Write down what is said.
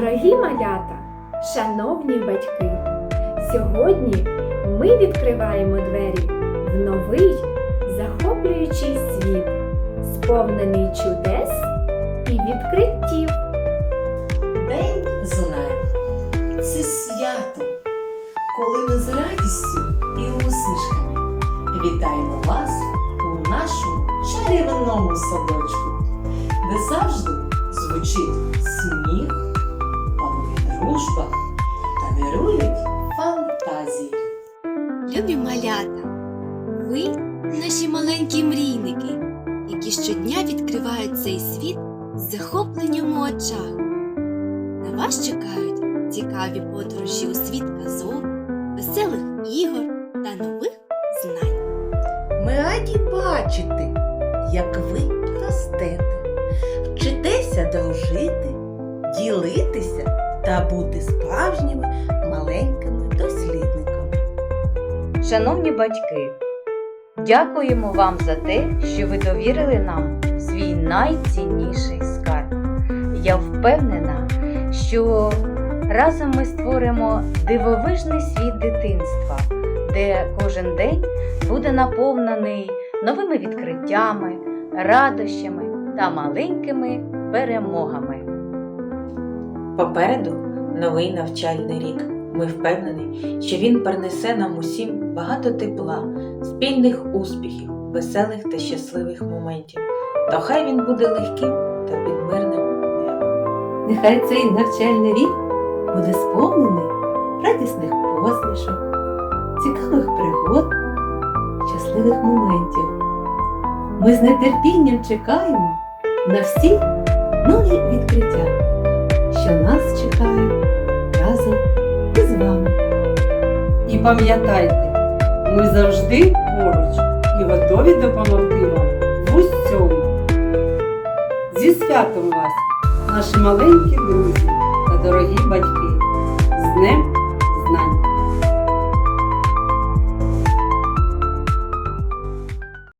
малята, шановні батьки! Сьогодні ми відкриваємо двері в новий захоплюючий світ, сповнений чудес і відкриттів. День знань це свято, коли ми з радістю і усмішками вітаємо вас у нашому чарівному садочку, де завжди звучить сміх, панує дружба та вирують фантазії. Любі малята, ви наші маленькі мрійники, які щодня відкривають цей світ з захопленням у очах. На вас чекають цікаві подорожі у світ казок, веселих ігор та нових знань. Ми раді бачити, як ви ростете, вчитеся дружити, ділитися та бути справжніми маленькими дослідниками. Шановні батьки, дякуємо вам за те, що ви довірили нам свій найцінніший скарб. Я впевнена, що разом ми створимо дивовижний світ дитинства, де кожен день буде наповнений новими відкриттями, радощами та маленькими перемогами. Попереду новий навчальний рік. Ми впевнені, що він принесе нам усім багато тепла, спільних успіхів, веселих та щасливих моментів. Та хай він буде легким та під мирним небом. Нехай цей навчальний рік буде сповнений радісних посмішок, цікавих пригод, щасливих моментів. Ми з нетерпінням чекаємо на всі нові відкриття, що нас чекає разом із вами. І пам'ятайте, ми завжди поруч і готові допомогти вам в усьому. Зі святом вас, наші маленькі друзі та дорогі батьки, з Днем знань!